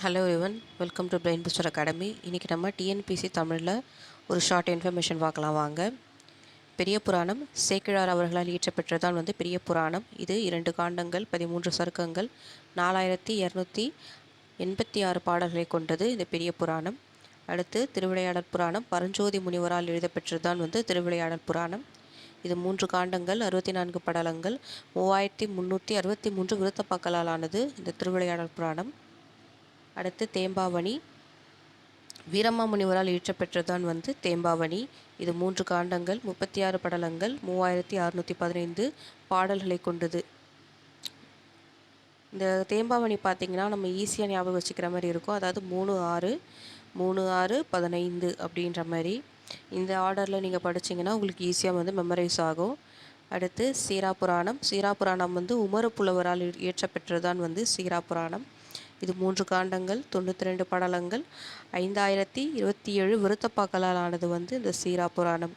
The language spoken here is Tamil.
ஹலோ எவன் welcome to brain booster academy இன்றைக்கி நம்ம டிஎன்பிசி தமிழில் ஒரு ஷார்ட் இன்ஃபர்மேஷன் பார்க்கலாம் வாங்க. பெரிய புராணம் சேக்கிழார் அவர்களால் இயற்றப்பெற்றதான் வந்து பெரிய புராணம். இது இரண்டு காண்டங்கள் பதிமூன்று சருக்கங்கள் நாலாயிரத்தி இரநூத்தி எண்பத்தி ஆறு பாடல்களை கொண்டது இந்த பெரிய புராணம். அடுத்து திருவிளையாடல் புராணம் பரஞ்சோதி முனிவரால் எழுதப்பெற்றதுதான் வந்து திருவிளையாடல் புராணம். இது மூன்று காண்டங்கள் அறுபத்தி நான்கு படலங்கள் மூவாயிரத்தி முந்நூற்றி அறுபத்தி மூன்று விருத்தப்பாக்களால் ஆனது இந்த திருவிளையாடல் புராணம். அடுத்து தேம்பாவணி. வீரமாமுனிவரால் இயற்றப்பெற்றதான் வந்து தேம்பாவணி. இது மூன்று காண்டங்கள் முப்பத்தி ஆறு படலங்கள் மூவாயிரத்தி அறுநூற்றி பதினைந்து பாடல்களை கொண்டது. இந்த தேம்பாவணி பார்த்திங்கன்னா நம்ம ஈஸியாக ஞாபகம் வச்சுக்கிற மாதிரி இருக்கும். அதாவது மூணு ஆறு மூணு ஆறு பதினைந்து அப்படின்ற மாதிரி. இந்த ஆர்டரில் நீங்கள் படிச்சிங்கன்னா உங்களுக்கு ஈஸியாக வந்து மெமரைஸ் ஆகும். அடுத்து சீரா புராணம் சீரா புராணம் வந்து உமர புலவரால் இயற்றப்பெற்றதுதான் வந்து சீரா புராணம் இது மூன்று காண்டங்கள் தொண்ணூற்றி ரெண்டு படலங்கள். ஐந்தாயிரத்தி இருபத்தி ஏழு விருத்தப்பாக்களால் ஆனது வந்து இந்த சீரா புராணம்.